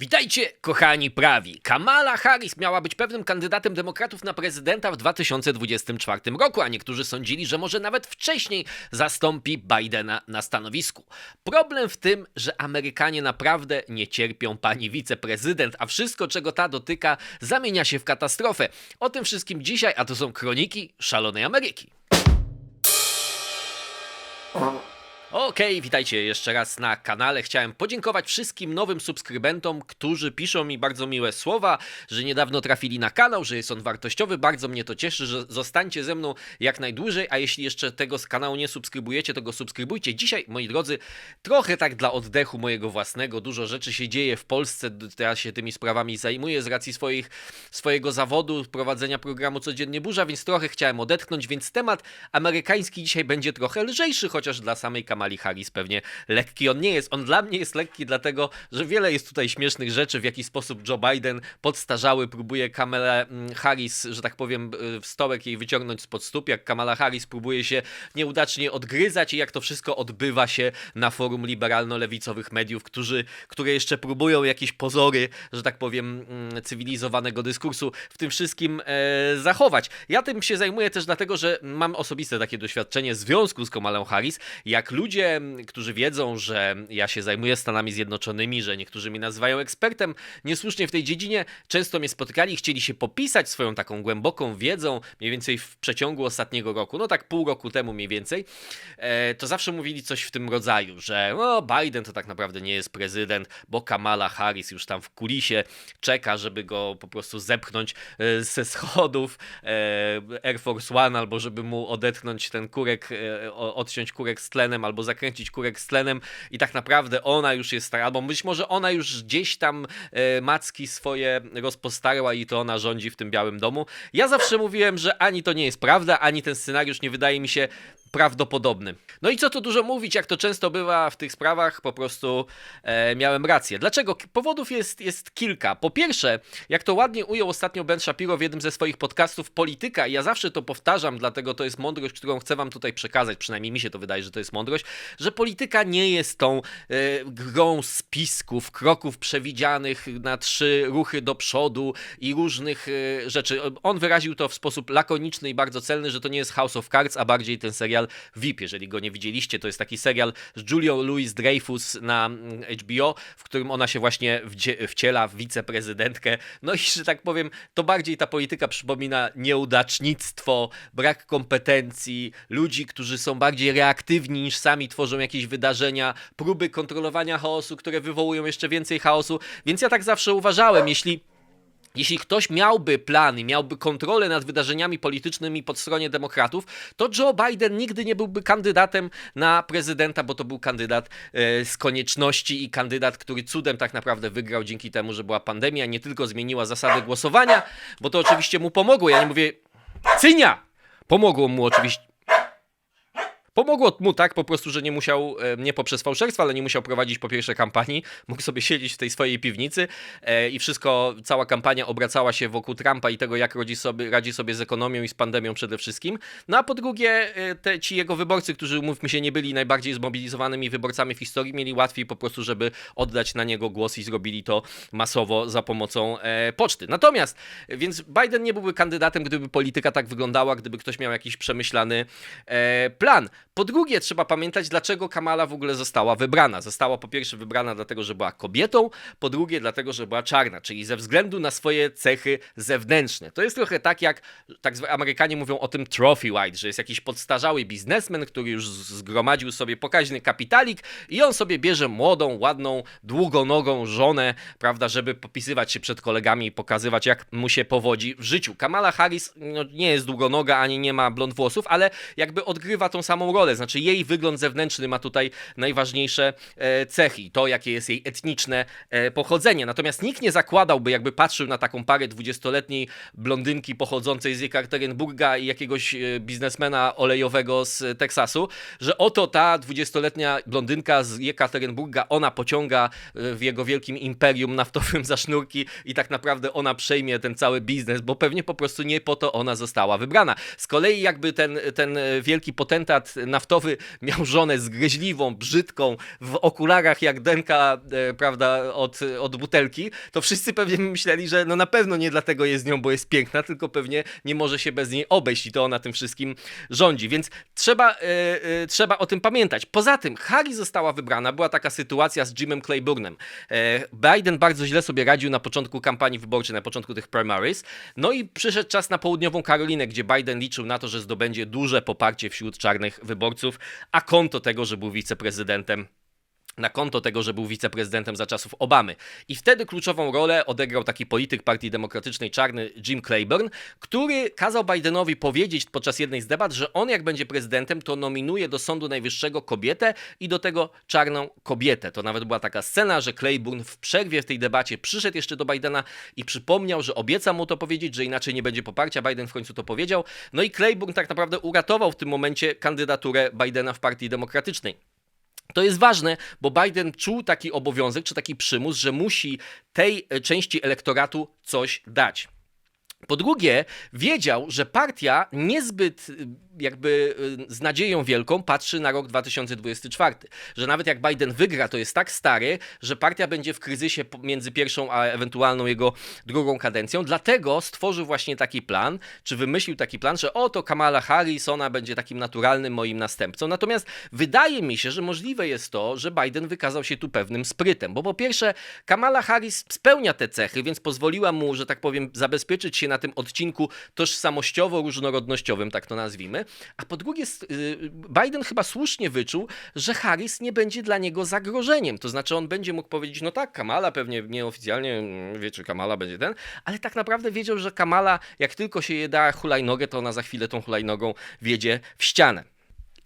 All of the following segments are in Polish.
Witajcie, kochani prawi. Kamala Harris miała być pewnym kandydatem demokratów na prezydenta w 2024 roku, a niektórzy sądzili, że może nawet wcześniej zastąpi Bidena na stanowisku. Problem w tym, że Amerykanie naprawdę nie cierpią pani wiceprezydent, a wszystko, czego ta dotyka, zamienia się w katastrofę. O tym wszystkim dzisiaj, a to są kroniki szalonej Ameryki. Okej, witajcie jeszcze raz na kanale. Chciałem podziękować wszystkim nowym subskrybentom, którzy piszą mi bardzo miłe słowa, że niedawno trafili na kanał, że jest on wartościowy. Bardzo mnie to cieszy, że zostańcie ze mną jak najdłużej, a jeśli jeszcze tego z kanału nie subskrybujecie, to go subskrybujcie. Dzisiaj, moi drodzy, trochę tak dla oddechu mojego własnego. Dużo rzeczy się dzieje w Polsce, ja się tymi sprawami zajmuję z racji swoich, swojego zawodu, prowadzenia programu Codziennie Burza, więc trochę chciałem odetchnąć, więc temat amerykański dzisiaj będzie trochę lżejszy, chociaż dla samej Kamali Harris pewnie lekki on nie jest. On dla mnie jest lekki, dlatego że wiele jest tutaj śmiesznych rzeczy, w jaki sposób Joe Biden podstarzały próbuje Kamelę mm, Harris, że tak powiem, y, w stołek jej wyciągnąć spod stóp, jak Kamala Harris próbuje się nieudacznie odgryzać i jak to wszystko odbywa się na forum liberalno-lewicowych mediów, którzy, które jeszcze próbują jakieś pozory, że tak powiem, mm, cywilizowanego dyskursu w tym wszystkim e, zachować. Ja tym się zajmuję też dlatego, że mam osobiste takie doświadczenie w związku z Kamalą Harris, jak ludzie ludzie, którzy wiedzą, że ja się zajmuję Stanami Zjednoczonymi, że niektórzy mnie nazywają ekspertem, niesłusznie w tej dziedzinie, często mnie spotykali chcieli się popisać swoją taką głęboką wiedzą, mniej więcej w przeciągu ostatniego roku, no tak pół roku temu mniej więcej, e, to zawsze mówili coś w tym rodzaju, że no, Biden to tak naprawdę nie jest prezydent, bo Kamala Harris już tam w kulisie czeka, żeby go po prostu zepchnąć e, ze schodów e, Air Force One, albo żeby mu odetchnąć ten kurek, odciąć kurek z tlenem, albo zakręcić kurek z tlenem i tak naprawdę ona już jest stara, albo być może ona już gdzieś tam e, macki swoje rozpostarła i to ona rządzi w tym Białym Domu. Ja zawsze mówiłem, że ani to nie jest prawda, ani ten scenariusz nie wydaje mi się prawdopodobny. No i co tu dużo mówić, jak to często bywa w tych sprawach, po prostu e, miałem rację. Dlaczego? Powodów jest, jest kilka. Po pierwsze, jak to ładnie ujął ostatnio Ben Shapiro w jednym ze swoich podcastów, polityka, i ja zawsze to powtarzam, dlatego to jest mądrość, którą chcę wam tutaj przekazać, przynajmniej mi się to wydaje, że to jest mądrość, że polityka nie jest tą e, grą spisków, kroków przewidzianych na trzy ruchy do przodu i różnych e, rzeczy. On wyraził to w sposób lakoniczny i bardzo celny, że to nie jest House of Cards, a bardziej ten serial VIP. Jeżeli go nie widzieliście, to jest taki serial z Julią Louis-Dreyfus na mm, HBO, w którym ona się właśnie wciela w wiceprezydentkę. No i, że tak powiem, to bardziej ta polityka przypomina nieudacznictwo, brak kompetencji, ludzi, którzy są bardziej reaktywni niż sami tworzą jakieś wydarzenia, próby kontrolowania chaosu, które wywołują jeszcze więcej chaosu. Więc ja tak zawsze uważałem, jeśli jeśli ktoś miałby plany, miałby kontrolę nad wydarzeniami politycznymi po stronie demokratów, to Joe Biden nigdy nie byłby kandydatem na prezydenta, bo to był kandydat e, z konieczności i kandydat, który cudem tak naprawdę wygrał dzięki temu, że była pandemia, nie tylko zmieniła zasady głosowania, bo to oczywiście mu pomogło. Ja nie mówię cynia! Pomogło mu oczywiście Pomogło mu tak po prostu, że nie musiał, e, nie poprzez fałszerstwo, ale nie musiał prowadzić po pierwsze kampanii, mógł sobie siedzieć w tej swojej piwnicy e, i wszystko, cała kampania obracała się wokół Trumpa i tego, jak radzi sobie, radzi sobie z ekonomią i z pandemią przede wszystkim. No a po drugie, e, te, ci jego wyborcy, którzy, umówmy się, nie byli najbardziej zmobilizowanymi wyborcami w historii, mieli łatwiej po prostu, żeby oddać na niego głos i zrobili to masowo za pomocą e, poczty. Natomiast, więc Biden nie byłby kandydatem, gdyby polityka tak wyglądała, gdyby ktoś miał jakiś przemyślany e, plan. Po drugie, trzeba pamiętać, dlaczego Kamala w ogóle została wybrana. Została po pierwsze wybrana dlatego, że była kobietą, po drugie dlatego, że była czarna, czyli ze względu na swoje cechy zewnętrzne. To jest trochę tak, jak tak Amerykanie mówią o tym trophy white, że jest jakiś podstarzały biznesmen, który już zgromadził sobie pokaźny kapitalik i on sobie bierze młodą, ładną, długonogą żonę, prawda, żeby popisywać się przed kolegami i pokazywać, jak mu się powodzi w życiu. Kamala Harris no, nie jest długonoga, ani nie ma blond włosów, ale jakby odgrywa tą samą rolę rolę. Znaczy jej wygląd zewnętrzny ma tutaj najważniejsze e, cechy, to jakie jest jej etniczne e, pochodzenie. Natomiast nikt nie zakładałby, jakby patrzył na taką parę dwudziestoletniej blondynki pochodzącej z Jekaterinburga i jakiegoś e, biznesmena olejowego z Teksasu, że oto ta dwudziestoletnia blondynka z Jekaterinburga, ona pociąga w jego wielkim imperium naftowym za sznurki i tak naprawdę ona przejmie ten cały biznes, bo pewnie po prostu nie po to ona została wybrana. Z kolei jakby ten, ten wielki potentat naftowy miał żonę zgryźliwą, brzydką, w okularach jak denka, e, prawda, od, od butelki, to wszyscy pewnie myśleli, że no na pewno nie dlatego jest z nią, bo jest piękna, tylko pewnie nie może się bez niej obejść i to ona tym wszystkim rządzi. Więc trzeba, e, e, trzeba o tym pamiętać. Poza tym, Harris została wybrana, była taka sytuacja z Jimem Clayburnem. E, Biden bardzo źle sobie radził na początku kampanii wyborczej, na początku tych primaries. No i przyszedł czas na południową Karolinę, gdzie Biden liczył na to, że zdobędzie duże poparcie wśród czarnych wyborców, a konto tego, że był wiceprezydentem na konto tego, że był wiceprezydentem za czasów Obamy. I wtedy kluczową rolę odegrał taki polityk Partii Demokratycznej czarny Jim Clayburn, który kazał Bidenowi powiedzieć podczas jednej z debat, że on jak będzie prezydentem, to nominuje do Sądu Najwyższego kobietę i do tego czarną kobietę. To nawet była taka scena, że Clayburn w przerwie w tej debacie przyszedł jeszcze do Bidena i przypomniał, że obieca mu to powiedzieć, że inaczej nie będzie poparcia. Biden w końcu to powiedział. No i Clayburn tak naprawdę uratował w tym momencie kandydaturę Bidena w Partii Demokratycznej. To jest ważne, bo Biden czuł taki obowiązek czy taki przymus, że musi tej e, części elektoratu coś dać. Po drugie, wiedział, że partia niezbyt y, jakby y, z nadzieją wielką patrzy na rok 2024. Że nawet jak Biden wygra, to jest tak stary, że partia będzie w kryzysie między pierwszą a ewentualną jego drugą kadencją. Dlatego stworzył właśnie taki plan, czy wymyślił taki plan, że oto Kamala Harris, ona będzie takim naturalnym moim następcą. Natomiast wydaje mi się, że możliwe jest to, że Biden wykazał się tu pewnym sprytem, bo po pierwsze Kamala Harris spełnia te cechy, więc pozwoliła mu, że tak powiem, zabezpieczyć się na tym odcinku tożsamościowo-różnorodnościowym, tak to nazwijmy. A po drugie, y, Biden chyba słusznie wyczuł, że Harris nie będzie dla niego zagrożeniem. To znaczy, on będzie mógł powiedzieć, no tak, Kamala pewnie nieoficjalnie mm, wie, czy Kamala będzie ten, ale tak naprawdę wiedział, że Kamala, jak tylko się je da hulajnogę, to ona za chwilę tą hulajnogą wiedzie w ścianę.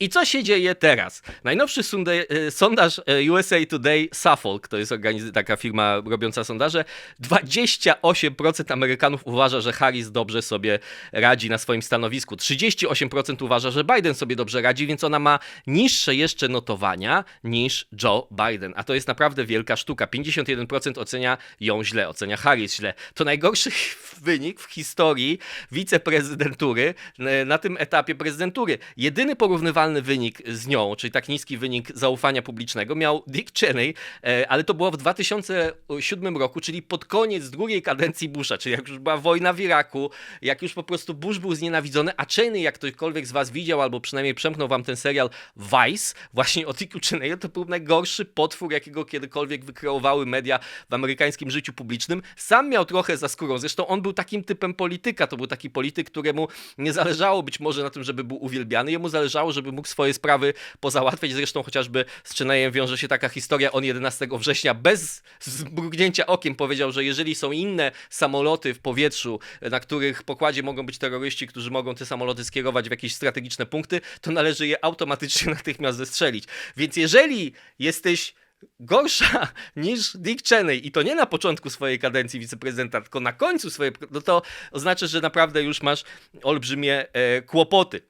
I co się dzieje teraz? Najnowszy e, sondaż e, USA Today Suffolk, to jest taka firma robiąca sondaże, 28% Amerykanów uważa, że Harris dobrze sobie radzi na swoim stanowisku. 38% uważa, że Biden sobie dobrze radzi, więc ona ma niższe jeszcze notowania niż Joe Biden. A to jest naprawdę wielka sztuka. 51% ocenia ją źle, ocenia Harris źle. To najgorszy wynik w historii wiceprezydentury e, na tym etapie prezydentury. Jedyny porównywalny wynik z nią, czyli tak niski wynik zaufania publicznego, miał Dick Cheney, e, ale to było w 2007 roku, czyli pod koniec drugiej kadencji Busha, czyli jak już była wojna w Iraku, jak już po prostu Bush był znienawidzony, a Cheney, jak ktokolwiek z was widział, albo przynajmniej przemknął wam ten serial Vice, właśnie o Dicku Cheneyu, to był najgorszy potwór, jakiego kiedykolwiek wykreowały media w amerykańskim życiu publicznym. Sam miał trochę za skórą, zresztą on był takim typem polityka, to był taki polityk, któremu nie zależało być może na tym, żeby był uwielbiany, jemu zależało, żeby mógł swoje sprawy pozałatwiać. Zresztą chociażby z Chenejem wiąże się taka historia. On 11 września bez zmrugnięcia okiem powiedział, że jeżeli są inne samoloty w powietrzu, na których pokładzie mogą być terroryści, którzy mogą te samoloty skierować w jakieś strategiczne punkty, to należy je automatycznie natychmiast zestrzelić. Więc jeżeli jesteś gorsza niż Dick Cheney i to nie na początku swojej kadencji wiceprezydenta, tylko na końcu swojej, no to oznacza, że naprawdę już masz olbrzymie e, kłopoty.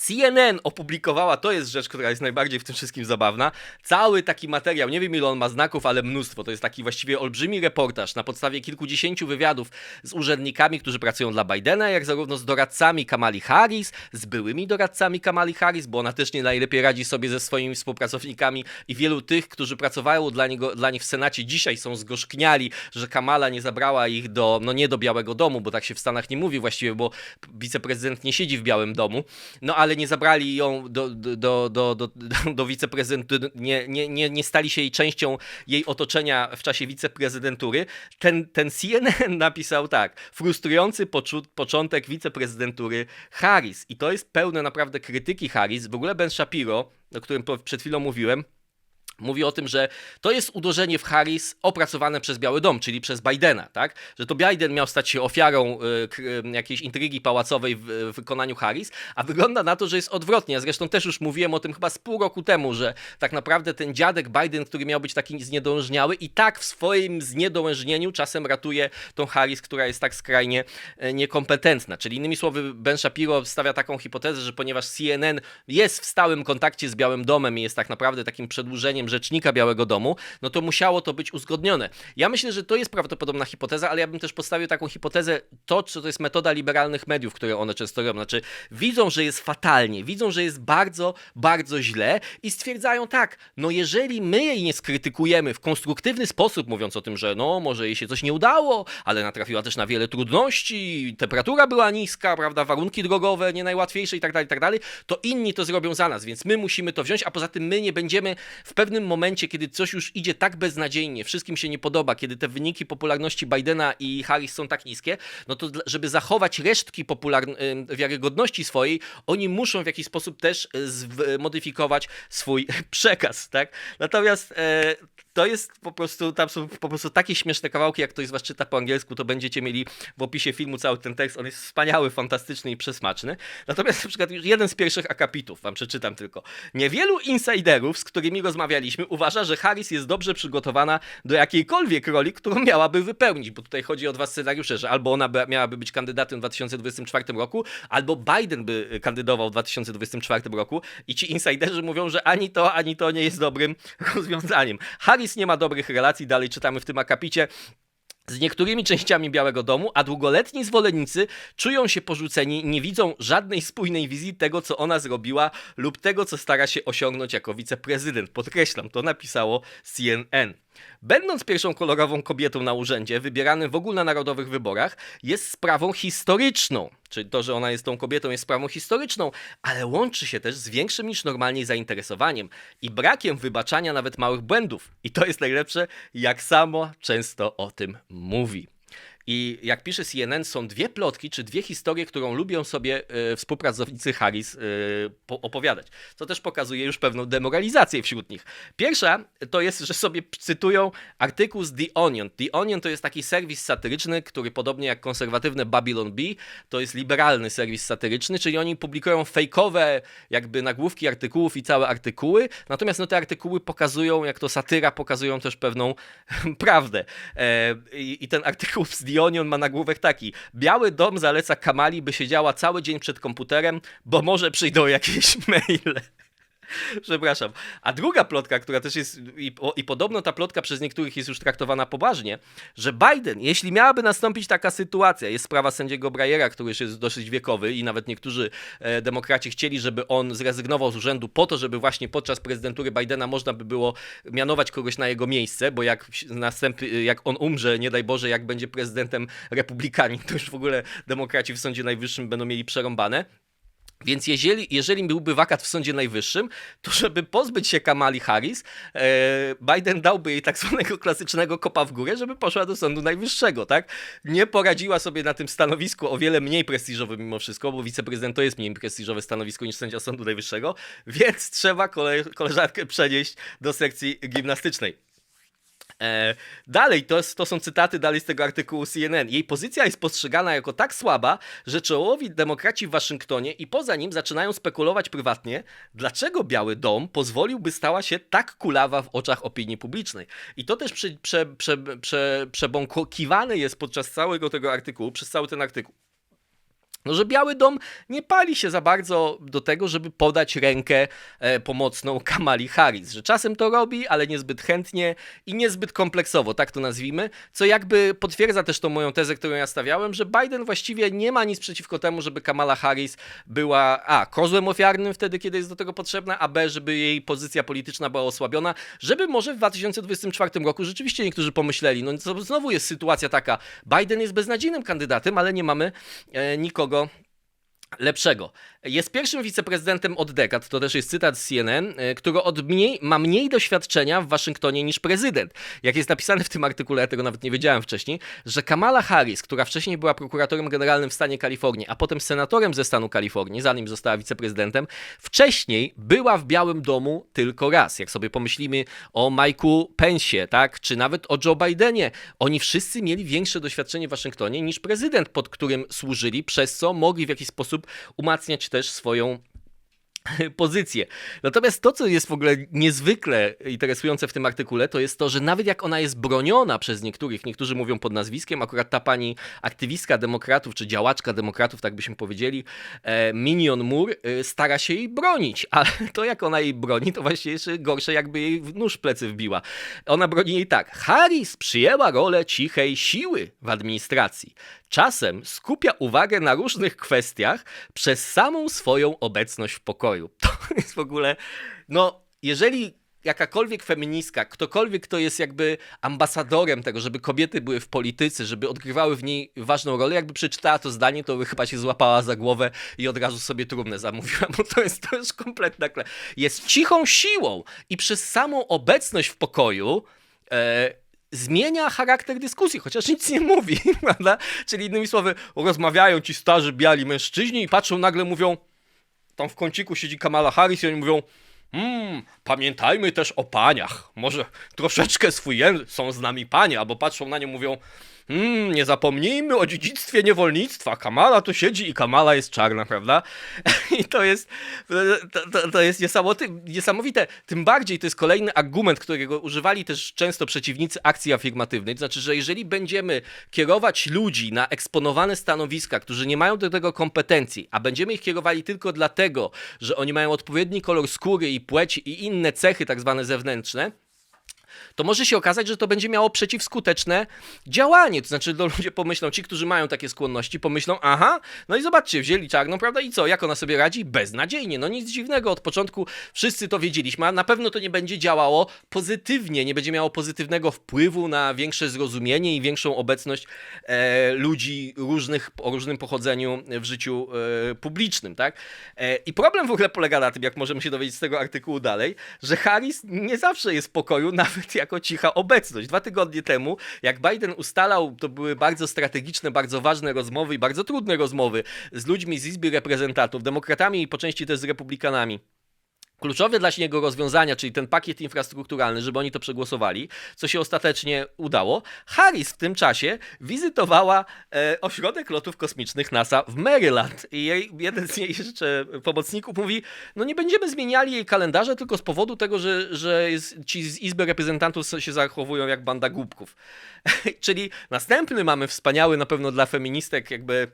CNN opublikowała, to jest rzecz, która jest najbardziej w tym wszystkim zabawna, cały taki materiał, nie wiem ile on ma znaków, ale mnóstwo, to jest taki właściwie olbrzymi reportaż na podstawie kilkudziesięciu wywiadów z urzędnikami, którzy pracują dla Bidena, jak zarówno z doradcami Kamali Harris, z byłymi doradcami Kamali Harris, bo ona też nie najlepiej radzi sobie ze swoimi współpracownikami i wielu tych, którzy pracowało dla, niego, dla nich w Senacie dzisiaj są zgorzkniali, że Kamala nie zabrała ich do, no nie do Białego Domu, bo tak się w Stanach nie mówi właściwie, bo wiceprezydent nie siedzi w Białym Domu, no ale ale nie zabrali ją do, do, do, do, do, nie, nie, nie, nie stali się jej częścią jej otoczenia w czasie wiceprezydentury, ten, ten CNN napisał tak, frustrujący początek wiceprezydentury Harris. I to jest pełne naprawdę krytyki Harris. W ogóle Ben Shapiro, o którym przed chwilą mówiłem, Mówi o tym, że to jest uderzenie w Harris opracowane przez Biały Dom, czyli przez Bidena, tak? Że to Biden miał stać się ofiarą y, jakiejś intrygi pałacowej w, w, wykonaniu Harris, a wygląda na to, że jest odwrotnie. Zresztą też już mówiłem o tym chyba z pół roku temu, że tak naprawdę ten dziadek Biden, który miał być taki zniedolżniały i tak w swoim zniedołężnieniu czasem ratuje tą Harris, która jest tak skrajnie niekompetentna. Czyli innymi słowy, Ben Shapiro stawia taką hipotezę, że ponieważ CNN jest w stałym kontakcie z Białym Domem i jest tak naprawdę takim przedłużeniem rzecznika Białego Domu, no to musiało to być uzgodnione. Ja myślę, że to jest prawdopodobna hipoteza, ale ja bym też postawił taką hipotezę, to, co to jest metoda liberalnych mediów, które one często robią. Znaczy, widzą, że jest fatalnie, widzą, że jest bardzo, bardzo źle i stwierdzają tak, no jeżeli my jej nie skrytykujemy w konstruktywny sposób, mówiąc o tym, że no, może jej się coś nie udało, ale natrafiła też na wiele trudności, temperatura była niska, prawda, warunki drogowe nie najłatwiejsze i tak dalej, tak dalej, to inni to zrobią za nas, więc my musimy to wziąć, a poza tym my nie będziemy w pewnym momencie, kiedy coś już idzie tak beznadziejnie, wszystkim się nie podoba, kiedy te wyniki popularności Bidena i Harris są tak niskie, no to żeby zachować resztki wiarygodności swojej, oni muszą w jakiś sposób też y, zmodyfikować swój przekaz, tak? Natomiast e, to jest po prostu, tam są po prostu takie śmieszne kawałki, jak ktoś z was czyta po angielsku, to będziecie mieli w opisie filmu cały ten tekst, on jest wspaniały, fantastyczny i przesmaczny. Natomiast na przykład już jeden z pierwszych akapitów, wam przeczytam tylko. Niewielu insiderów, z którymi rozmawialiśmy, uważa, że Harris jest dobrze przygotowana do jakiejkolwiek roli, którą miałaby wypełnić, bo tutaj chodzi o dwa scenariusze, że albo ona by, miałaby być kandydatem w 2024 roku, albo Biden by kandydował w 2024 roku i ci insiderzy mówią, że ani to, ani to nie jest dobrym rozwiązaniem. Harris nie ma dobrych relacji, dalej czytamy w tym akapicie z niektórymi częściami Białego Domu, a długoletni zwolennicy czują się porzuceni nie widzą żadnej spójnej wizji tego, co ona zrobiła lub tego, co stara się osiągnąć jako wiceprezydent. Podkreślam, to napisało CNN. Będąc pierwszą kolorową kobietą na urzędzie, wybieranym w ogólnonarodowych wyborach, jest sprawą historyczną. Czyli to, że ona jest tą kobietą, jest sprawą historyczną, ale łączy się też z większym niż normalnie zainteresowaniem i brakiem wybaczania nawet małych błędów. I to jest najlepsze, jak samo często o tym mówi. I jak pisze CNN, są dwie plotki, czy dwie historie, którą lubią sobie e, współpracownicy Harris e, po- opowiadać. Co też pokazuje już pewną demoralizację wśród nich. Pierwsza to jest, że sobie cytują artykuł z The Onion. The Onion to jest taki serwis satyryczny, który podobnie jak konserwatywne Babylon Bee, to jest liberalny serwis satyryczny, czyli oni publikują fejkowe jakby nagłówki artykułów i całe artykuły, natomiast no, te artykuły pokazują, jak to satyra, pokazują też pewną prawdę. E, I ten artykuł z The Onion ma nagłówek taki. Biały Dom zaleca Kamali, by siedziała cały dzień przed komputerem, bo może przyjdą jakieś maile. Przepraszam. A druga plotka, która też jest, i, i podobno ta plotka przez niektórych jest już traktowana poważnie, że Biden, jeśli miałaby nastąpić taka sytuacja, jest sprawa sędziego Breyera, który już jest dosyć wiekowy i nawet niektórzy e, demokraci chcieli, żeby on zrezygnował z urzędu po to, żeby właśnie podczas prezydentury Bidena można by było mianować kogoś na jego miejsce, bo jak następ, jak on umrze, nie daj Boże, jak będzie prezydentem republikanin, to już w ogóle demokraci w Sądzie Najwyższym będą mieli przerąbane. Więc jeżeli, jeżeli byłby wakat w Sądzie Najwyższym, to żeby pozbyć się Kamali Harris, e, Biden dałby jej tak zwanego klasycznego kopa w górę, żeby poszła do Sądu Najwyższego, tak? Nie poradziła sobie na tym stanowisku o wiele mniej prestiżowym mimo wszystko, bo wiceprezydent to jest mniej prestiżowe stanowisko niż sędzia Sądu Najwyższego, więc trzeba kole, koleżankę przenieść do sekcji gimnastycznej. E, dalej, to, to są cytaty dalej z tego artykułu CNN. Jej pozycja jest postrzegana jako tak słaba, że czołowi demokraci w Waszyngtonie i poza nim zaczynają spekulować prywatnie, dlaczego Biały Dom pozwoliłby stała się tak kulawa w oczach opinii publicznej. I to też prze, prze, prze, jest podczas całego tego artykułu, przez cały ten artykuł. No, że Biały Dom nie pali się za bardzo do tego, żeby podać rękę e, pomocną Kamali Harris, że czasem to robi, ale niezbyt chętnie i niezbyt kompleksowo, tak to nazwijmy, co jakby potwierdza też tą moją tezę, którą ja stawiałem, że Biden właściwie nie ma nic przeciwko temu, żeby Kamala Harris była a. kozłem ofiarnym wtedy, kiedy jest do tego potrzebna, a b. żeby jej pozycja polityczna była osłabiona, żeby może w 2024 roku rzeczywiście niektórzy pomyśleli, no znowu jest sytuacja taka, Biden jest beznadziejnym kandydatem, ale nie mamy e, nikogo lepszego. Jest pierwszym wiceprezydentem od dekad, to też jest cytat z CNN, e, który od mniej, ma mniej doświadczenia w Waszyngtonie niż prezydent. Jak jest napisane w tym artykule, ja tego nawet nie wiedziałem wcześniej, że Kamala Harris, która wcześniej była prokuratorem generalnym w stanie Kalifornii, a potem senatorem ze stanu Kalifornii, zanim została wiceprezydentem, wcześniej była w Białym Domu tylko raz. Jak sobie pomyślimy o Mike'u Pensie, tak, czy nawet o Joe Bidenie, oni wszyscy mieli większe doświadczenie w Waszyngtonie niż prezydent, pod którym służyli, przez co mogli w jakiś sposób umacniać też swoją pozycję. Natomiast to, co jest w ogóle niezwykle interesujące w tym artykule, to jest to, że nawet jak ona jest broniona przez niektórych, niektórzy mówią pod nazwiskiem, akurat ta pani aktywistka demokratów, czy działaczka demokratów, tak byśmy powiedzieli, e, Minion Moore, e, stara się jej bronić, ale to jak ona jej broni, to właśnie jeszcze gorsze, jakby jej nóż plecy wbiła. Ona broni jej tak. Harris przyjęła rolę cichej siły w administracji. Czasem skupia uwagę na różnych kwestiach przez samą swoją obecność w pokoju. To jest w ogóle, no, jeżeli jakakolwiek feministka, ktokolwiek, kto jest jakby ambasadorem tego, żeby kobiety były w polityce, żeby odgrywały w niej ważną rolę, jakby przeczytała to zdanie, to by chyba się złapała za głowę i od razu sobie trumnę zamówiła, bo to jest, to jest kompletna kle. Jest cichą siłą i przez samą obecność w pokoju e, zmienia charakter dyskusji, chociaż nic nie mówi, prawda? Czyli innymi słowy, rozmawiają ci starzy, biali mężczyźni i patrzą, nagle mówią, tam w kąciku siedzi Kamala Harris i oni mówią, Hmm, pamiętajmy też o paniach. Może troszeczkę swój język są z nami panie, albo patrzą na nie mówią, hmm, nie zapomnijmy o dziedzictwie niewolnictwa. Kamala tu siedzi i Kamala jest czarna, prawda? I to jest, to, to, to jest niesamowite, niesamowite. Tym bardziej to jest kolejny argument, którego używali też często przeciwnicy akcji afirmatywnej. To znaczy, że jeżeli będziemy kierować ludzi na eksponowane stanowiska, którzy nie mają do tego kompetencji, a będziemy ich kierowali tylko dlatego, że oni mają odpowiedni kolor skóry i płeć i inne cechy tak zwane zewnętrzne, to może się okazać, że to będzie miało przeciwskuteczne działanie. To znaczy, to ludzie pomyślą, ci, którzy mają takie skłonności, pomyślą, aha, no i zobaczcie, wzięli czarną, prawda, i co, jak ona sobie radzi? Beznadziejnie. No nic dziwnego, od początku wszyscy to wiedzieliśmy, a na pewno to nie będzie działało pozytywnie, nie będzie miało pozytywnego wpływu na większe zrozumienie i większą obecność e, ludzi różnych, o różnym pochodzeniu w życiu e, publicznym, tak? E, I problem w ogóle polega na tym, jak możemy się dowiedzieć z tego artykułu dalej, że Harris nie zawsze jest w pokoju, nawet jako cicha obecność. Dwa tygodnie temu, jak Biden ustalał, to były bardzo strategiczne, bardzo ważne rozmowy i bardzo trudne rozmowy z ludźmi z Izby Reprezentantów, demokratami i po części też z republikanami. Kluczowe dla niego rozwiązania, czyli ten pakiet infrastrukturalny, żeby oni to przegłosowali, co się ostatecznie udało. Harris w tym czasie wizytowała e, ośrodek lotów kosmicznych NASA w Maryland i jej, jeden z jej jeszcze pomocników mówi, no nie będziemy zmieniali jej kalendarza tylko z powodu tego, że, że ci z Izby Reprezentantów się zachowują jak banda głupków. czyli następny mamy wspaniały na pewno dla feministek jakby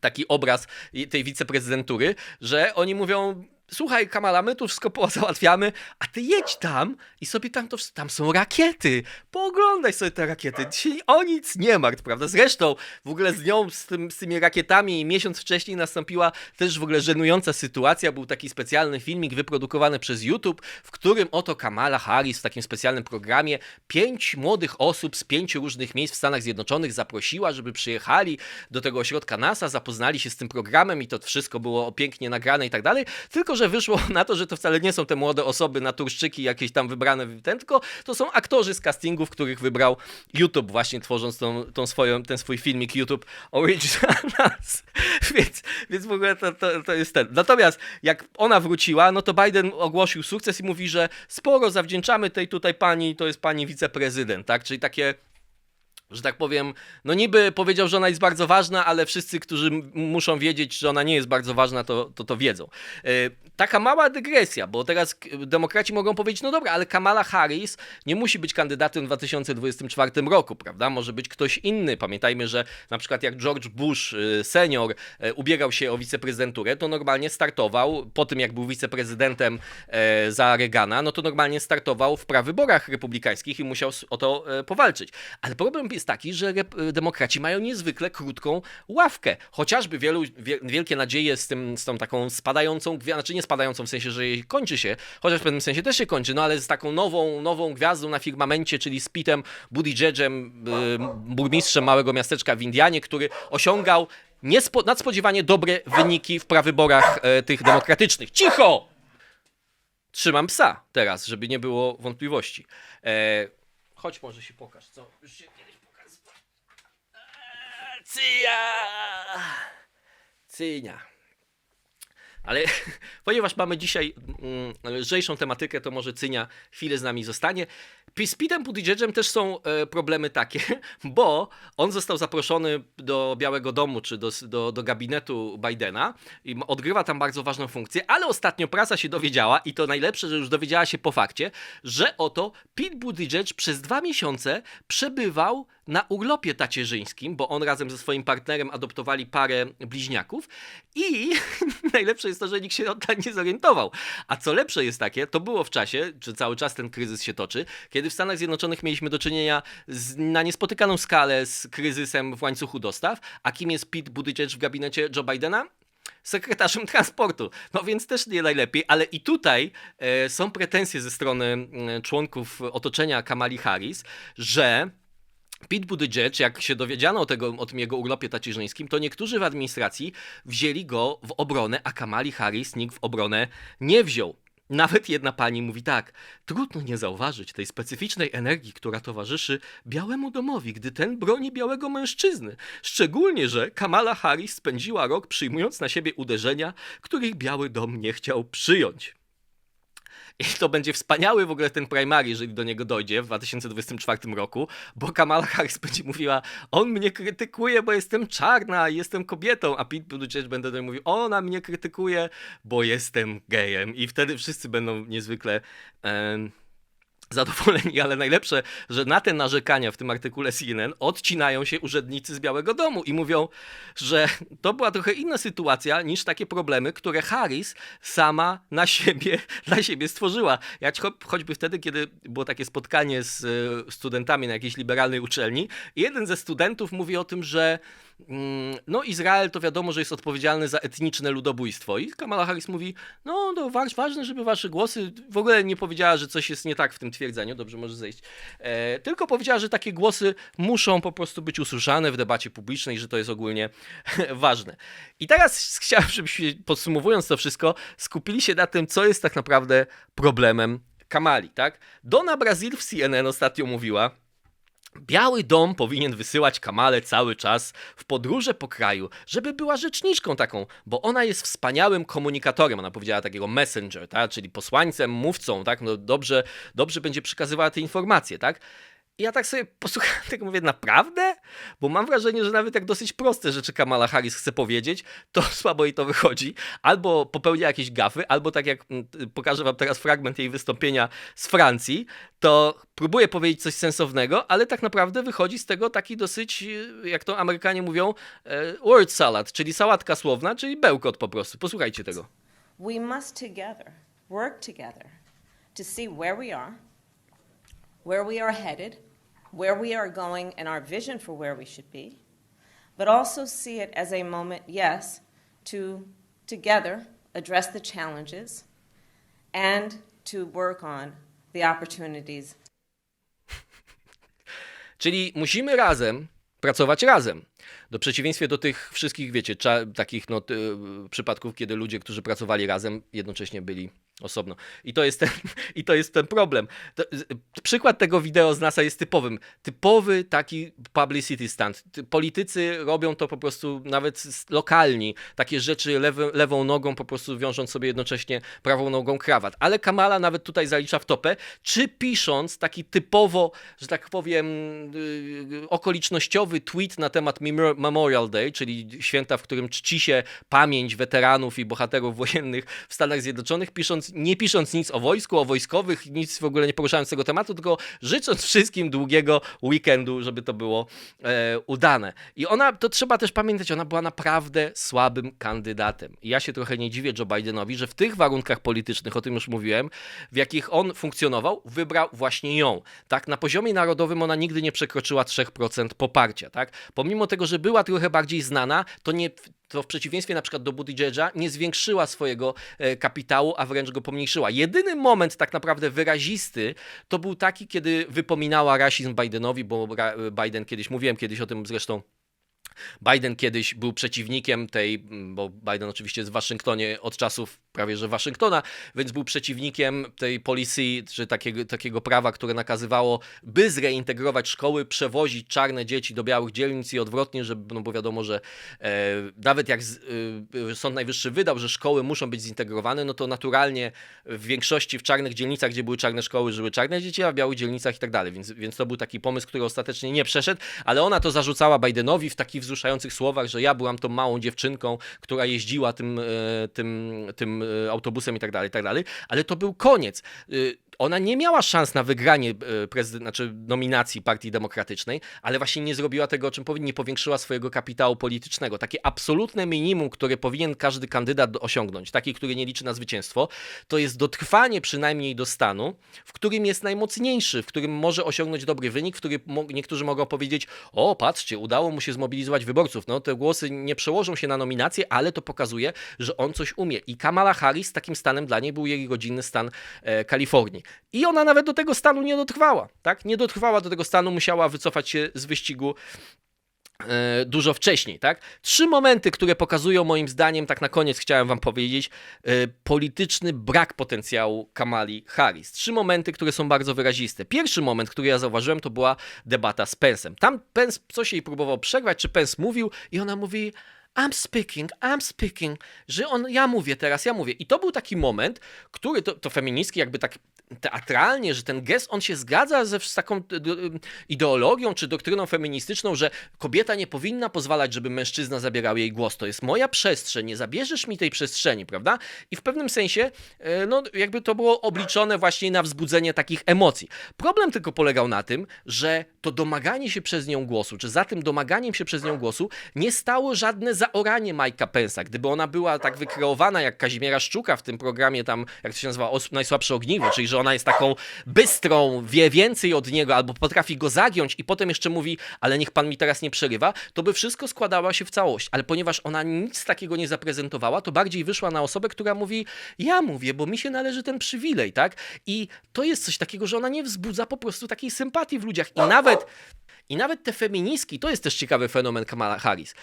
taki obraz tej wiceprezydentury, że oni mówią, słuchaj Kamala, my tu wszystko załatwiamy, a ty jedź tam i sobie tam to, tam są rakiety, pooglądaj sobie te rakiety, dzisiaj o nic nie martw, prawda? Zresztą w ogóle z nią, z, tym, z tymi rakietami miesiąc wcześniej nastąpiła też w ogóle żenująca sytuacja, był taki specjalny filmik wyprodukowany przez YouTube, w którym oto Kamala Harris w takim specjalnym programie pięć młodych osób z pięciu różnych miejsc w Stanach Zjednoczonych zaprosiła, żeby przyjechali do tego ośrodka NASA, zapoznali się z tym programem i to wszystko było pięknie nagrane i tak dalej, tylko że wyszło na to, że to wcale nie są te młode osoby, naturszczyki jakieś tam wybrane, ten, tylko to są aktorzy z castingów, których wybrał YouTube właśnie tworząc tą, tą swoją, ten swój filmik YouTube Originals. więc, więc w ogóle to, to, to jest ten. Natomiast jak ona wróciła, no to Biden ogłosił sukces i mówi, że sporo zawdzięczamy tej tutaj pani, to jest pani wiceprezydent, tak? Czyli takie że tak powiem, no niby powiedział, że ona jest bardzo ważna, ale wszyscy, którzy muszą wiedzieć, że ona nie jest bardzo ważna, to to, to wiedzą. Yy, taka mała dygresja, bo teraz demokraci mogą powiedzieć, no dobra, ale Kamala Harris nie musi być kandydatem w 2024 roku, prawda? Może być ktoś inny. Pamiętajmy, że na przykład jak George Bush yy, senior yy, ubiegał się o wiceprezydenturę, to normalnie startował, po tym jak był wiceprezydentem za Reagana, no to normalnie startował w prawyborach republikańskich i musiał o to powalczyć. Ale problem jest taki, że demokraci mają niezwykle krótką ławkę. Chociażby wielu, wie, wielkie nadzieje z, tym, z tą taką spadającą znaczy nie spadającą w sensie, że jej kończy się, chociaż w pewnym sensie też się kończy, no ale z taką nową, nową gwiazdą na firmamencie, czyli z Pitem Buttigiegem, y, burmistrzem małego miasteczka w Indianie, który osiągał niespo, nadspodziewanie dobre wyniki w prawyborach e, tych demokratycznych. Cicho! Trzymam psa teraz, żeby nie było wątpliwości. E, chodź może się pokaż, co? Już się Cyja! Cynia. Ale ponieważ mamy dzisiaj mm, lżejszą tematykę, to może Cynia chwilę z nami zostanie. Z Pitem Buttigiegem też są e, problemy takie, bo on został zaproszony do Białego Domu czy do, do, do gabinetu Bidena i odgrywa tam bardzo ważną funkcję, ale ostatnio prasa się dowiedziała i to najlepsze, że już dowiedziała się po fakcie, że oto Pete Buttigieg przez dwa miesiące przebywał na urlopie tacierzyńskim, bo on razem ze swoim partnerem adoptowali parę bliźniaków i najlepsze jest to, że nikt się nie zorientował. A co lepsze jest takie, to było w czasie, czy cały czas ten kryzys się toczy, kiedy w Stanach Zjednoczonych mieliśmy do czynienia z, na niespotykaną skalę z kryzysem w łańcuchu dostaw, a kim jest Pete Buttigieg w gabinecie Joe Bidena? sekretarzem transportu. No więc też nie najlepiej, ale i tutaj e, są pretensje ze strony e, członków otoczenia Kamali Harris, że Pete Buttigieg, jak się dowiedziano tego, o tym jego urlopie tacierzyńskim, to niektórzy w administracji wzięli go w obronę, a Kamali Harris nikt w obronę nie wziął. Nawet jedna pani mówi tak: Trudno nie zauważyć tej specyficznej energii, która towarzyszy Białemu Domowi, gdy ten broni białego mężczyzny. Szczególnie, że Kamala Harris spędziła rok przyjmując na siebie uderzenia, których Biały Dom nie chciał przyjąć. I to będzie wspaniały w ogóle ten primary, jeżeli do niego dojdzie w 2024 roku, bo Kamala Harris będzie mówiła, on mnie krytykuje, bo jestem czarna, jestem kobietą, a Pete Buttigieg będę do niej mówił, ona mnie krytykuje, bo jestem gejem. I wtedy wszyscy będą niezwykle zadowoleni, ale najlepsze, że na te narzekania w tym artykule CNN odcinają się urzędnicy z Białego Domu i mówią, że to była trochę inna sytuacja niż takie problemy, które Harris sama na siebie, dla siebie stworzyła. Jak cho choćby wtedy, kiedy było takie spotkanie z e, studentami na jakiejś liberalnej uczelni jeden ze studentów mówi o tym, że Mm, no, Izrael to wiadomo, że jest odpowiedzialny za etniczne ludobójstwo. I Kamala Harris mówi: No, no ważne, żeby wasze głosy. W ogóle nie powiedziała, że coś jest nie tak w tym twierdzeniu, dobrze może zejść. E, tylko powiedziała, że takie głosy muszą po prostu być usłyszane w debacie publicznej, że to jest ogólnie ważne. I teraz chciałem, żebyśmy podsumowując to wszystko, skupili się na tym, co jest tak naprawdę problemem Kamali, tak? Dona Brazil w CNN ostatnio mówiła, Biały Dom powinien wysyłać Kamale cały czas w podróże po kraju, żeby była rzeczniczką taką, bo ona jest wspaniałym komunikatorem. Ona powiedziała takiego messenger, tak? czyli posłańcem, mówcą, tak? No dobrze, dobrze będzie przekazywała te informacje, tak? Ja tak sobie posłuchałem tego, mówię, naprawdę? Bo mam wrażenie, że nawet jak dosyć proste rzeczy Kamala Harris chce powiedzieć, to słabo jej to wychodzi. Albo popełnia jakieś gafy, albo tak jak mm, pokażę wam teraz fragment jej wystąpienia z Francji, to próbuje powiedzieć coś sensownego, ale tak naprawdę wychodzi z tego taki dosyć, e, jak to Amerykanie mówią, e, word salad, czyli sałatka słowna, czyli bełkot po prostu. Posłuchajcie tego. We must together work together to see where we are where we are headed, where we are going, and our vision for where we should be, but also see it as a moment, yes, to together address the challenges and to work on the opportunities. Czyli musimy razem pracować razem. Do przeciwieństwie do tych wszystkich, wiecie, takich no, przypadków, kiedy ludzie, którzy pracowali razem, jednocześnie byli osobno. I to jest ten, i to jest ten problem. To, przykład tego wideo z NASA jest typowym. Typowy taki publicity stunt. Politycy robią to po prostu nawet lokalni. Takie rzeczy lewy, lewą nogą po prostu wiążąc sobie jednocześnie prawą nogą krawat. Ale Kamala nawet tutaj zalicza w topę, czy pisząc taki typowo, że tak powiem, yy, okolicznościowy tweet na temat Memorial Day, czyli święta, w którym czci się pamięć weteranów i bohaterów wojennych w Stanach Zjednoczonych, pisząc nie pisząc nic o wojsku, o wojskowych, nic w ogóle nie poruszając tego tematu, tylko życząc wszystkim długiego weekendu, żeby to było e, udane. I ona, to trzeba też pamiętać, ona była naprawdę słabym kandydatem. I ja się trochę nie dziwię Joe Bidenowi, że w tych warunkach politycznych, o tym już mówiłem, w jakich on funkcjonował, wybrał właśnie ją. Tak, na poziomie narodowym ona nigdy nie przekroczyła 3% poparcia, tak? Pomimo tego, że była trochę bardziej znana, to nie to w przeciwieństwie na przykład do Buttigiega nie zwiększyła swojego e, kapitału, a wręcz go pomniejszyła. Jedyny moment tak naprawdę wyrazisty to był taki, kiedy wypominała rasizm Bidenowi, bo Biden kiedyś, mówiłem kiedyś o tym zresztą, Biden kiedyś był przeciwnikiem tej, bo Biden oczywiście jest w Waszyngtonie od czasów prawie że Waszyngtona, więc był przeciwnikiem tej policji, czy takiego, takiego prawa, które nakazywało, by zreintegrować szkoły, przewozić czarne dzieci do białych dzielnic i odwrotnie, żeby, no bo wiadomo, że e, nawet jak z, e, Sąd Najwyższy wydał, że szkoły muszą być zintegrowane, no to naturalnie w większości w czarnych dzielnicach, gdzie były czarne szkoły, żyły czarne dzieci, a w białych dzielnicach i tak dalej, więc, więc to był taki pomysł, który ostatecznie nie przeszedł, ale ona to zarzucała Bidenowi w takich wzruszających słowach, że ja byłam tą małą dziewczynką, która jeździła tym, e, tym, tym autobusem i tak dalej, i tak dalej, ale to był koniec. Ona nie miała szans na wygranie e, prezydent, znaczy nominacji Partii Demokratycznej, ale właśnie nie zrobiła tego, o czym powinien, nie powiększyła swojego kapitału politycznego. Takie absolutne minimum, które powinien każdy kandydat osiągnąć, taki, który nie liczy na zwycięstwo, to jest dotrwanie przynajmniej do stanu, w którym jest najmocniejszy, w którym może osiągnąć dobry wynik, w którym mo- niektórzy mogą powiedzieć: O, patrzcie, udało mu się zmobilizować wyborców. No, te głosy nie przełożą się na nominację, ale to pokazuje, że on coś umie. I Kamala Harris takim stanem dla niej był jej rodzinny stan e, Kalifornii. I ona nawet do tego stanu nie dotrwała, tak? Nie dotrwała do tego stanu, musiała wycofać się z wyścigu e, dużo wcześniej, tak? Trzy momenty, które pokazują moim zdaniem, tak na koniec chciałem wam powiedzieć, e, polityczny brak potencjału Kamali Harris. Trzy momenty, które są bardzo wyraziste. Pierwszy moment, który ja zauważyłem, to była debata z Pensem. Tam Pence coś jej próbował przegrać, czy Pence mówił i ona mówi I'm speaking, I'm speaking, że on, ja mówię teraz, ja mówię. I to był taki moment, który to, to feministki jakby tak teatralnie, że ten gest, on się zgadza ze, z taką ideologią czy doktryną feministyczną, że kobieta nie powinna pozwalać, żeby mężczyzna zabierał jej głos. To jest moja przestrzeń, nie zabierzesz mi tej przestrzeni, prawda? I w pewnym sensie, e, no jakby to było obliczone właśnie na wzbudzenie takich emocji. Problem tylko polegał na tym, że to domaganie się przez nią głosu, czy za tym domaganiem się przez nią głosu nie stało żadne zaoranie Majka Pensa. Gdyby ona była tak wykreowana jak Kazimiera Szczuka w tym programie tam, jak to się nazywa, Najsłabsze Ogniwo, czyli że ona jest taką bystrą, wie więcej od niego, albo potrafi go zagiąć i potem jeszcze mówi, ale niech pan mi teraz nie przerywa, to by wszystko składała się w całość. Ale ponieważ ona nic takiego nie zaprezentowała, to bardziej wyszła na osobę, która mówi, ja mówię, bo mi się należy ten przywilej, tak? I to jest coś takiego, że ona nie wzbudza po prostu takiej sympatii w ludziach. I nawet, i nawet te feministki, to jest też ciekawy fenomen Kamala Harris.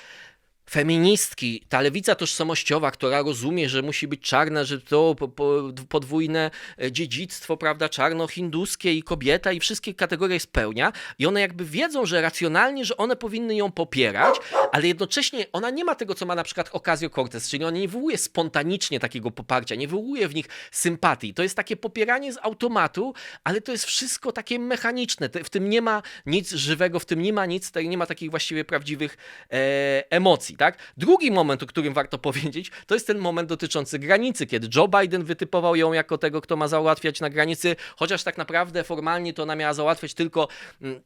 Feministki, ta lewica tożsamościowa, która rozumie, że musi być czarna, że to po, po, podwójne e, dziedzictwo, prawda, czarno-hinduskie i kobieta i wszystkie kategorie spełnia i one jakby wiedzą, że racjonalnie, że one powinny ją popierać, ale jednocześnie ona nie ma tego, co ma na przykład Ocasio-Cortez, czyli ona nie wywołuje spontanicznie takiego poparcia, nie wywołuje w nich sympatii. To jest takie popieranie z automatu, ale to jest wszystko takie mechaniczne. W tym nie ma nic żywego, w tym nie ma nic, nie ma takich właściwie prawdziwych e, emocji, tak? Drugi moment, o którym warto powiedzieć, to jest ten moment dotyczący granicy, kiedy Joe Biden wytypował ją jako tego, kto ma załatwiać na granicy, chociaż tak naprawdę formalnie to ona miała załatwiać tylko mm,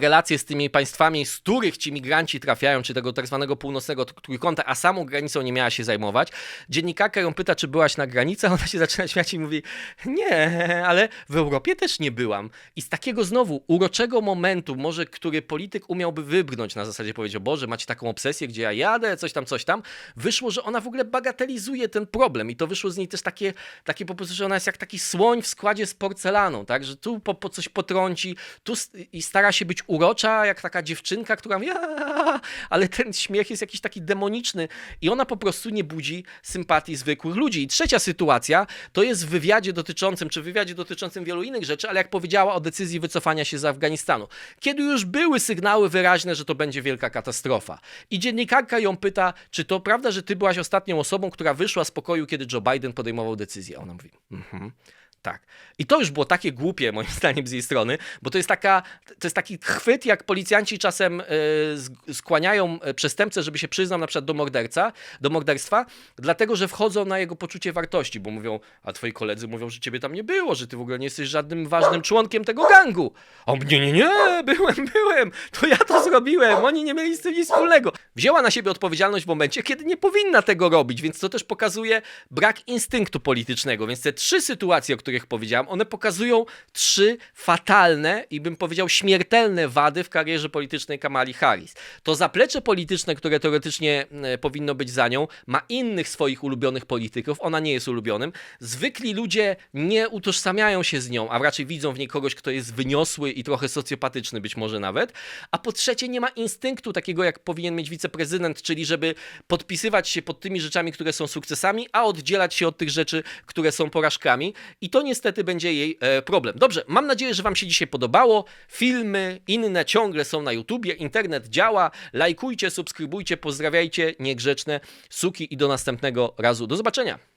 relacje z tymi państwami, z których ci migranci trafiają, czy tego tak zwanego północnego trójkąta, a samą granicą nie miała się zajmować. Dziennikarka ją pyta, czy byłaś na granicy, a ona się zaczyna śmiać i mówi, nie, ale w Europie też nie byłam. I z takiego znowu uroczego momentu, może który polityk umiałby wybrnąć na zasadzie powiedzieć, o Boże, macie taką obsesję, gdzie ja jadę, coś tam, coś tam, wyszło, że ona w ogóle bagatelizuje ten problem i to wyszło z niej też takie, takie po prostu, że ona jest jak taki słoń w składzie z porcelaną, tak, że tu po, po coś potrąci, tu i stara się być urocza, jak taka dziewczynka, która mówi, ale ten śmiech jest jakiś taki demoniczny i ona po prostu nie budzi sympatii zwykłych ludzi. I trzecia sytuacja to jest w wywiadzie dotyczącym, czy wywiadzie dotyczącym wielu innych rzeczy, ale jak powiedziała o decyzji wycofania się z Afganistanu. Kiedy już były sygnały wyraźne, że to będzie wielka katastrofa. I dziennikarka ją pyta, czy to prawda, że ty byłaś ostatnią osobą, która wyszła z pokoju, kiedy Joe Biden podejmował decyzję. Ona mówi, mhm. Tak. I to już było takie głupie, moim zdaniem, z jej strony, bo to jest, taka, to jest taki chwyt, jak policjanci czasem z- skłaniają e, przestępcę, żeby się przyznał na przykład do morderca, do morderstwa, dlatego, że wchodzą na jego poczucie wartości, bo mówią, a twoi koledzy mówią, że ciebie tam nie było, że ty w ogóle nie jesteś żadnym ważnym członkiem tego gangu. A on, nie, nie, nie, byłem, byłem, to ja to zrobiłem, oni nie mieli z tym nic wspólnego. Wzięła na siebie odpowiedzialność w momencie, kiedy nie powinna tego robić, więc to też pokazuje brak instynktu politycznego, więc te trzy sytuacje, o których których powiedziałam, one pokazują trzy fatalne i bym powiedział śmiertelne wady w karierze politycznej Kamali Harris. To zaplecze polityczne, które teoretycznie e, powinno być za nią, ma innych swoich ulubionych polityków, ona nie jest ulubionym. Zwykli ludzie nie utożsamiają się z nią, a raczej widzą w niej kogoś, kto jest wyniosły i trochę socjopatyczny być może nawet. A po trzecie nie ma instynktu takiego, jak powinien mieć wiceprezydent, czyli żeby podpisywać się pod tymi rzeczami, które są sukcesami, a oddzielać się od tych rzeczy, które są porażkami. I to niestety będzie jej e, problem. Dobrze, mam nadzieję, że Wam się dzisiaj podobało. Filmy inne ciągle są na YouTubie, internet działa. Lajkujcie, subskrybujcie, pozdrawiajcie niegrzeczne suki i do następnego razu. Do zobaczenia.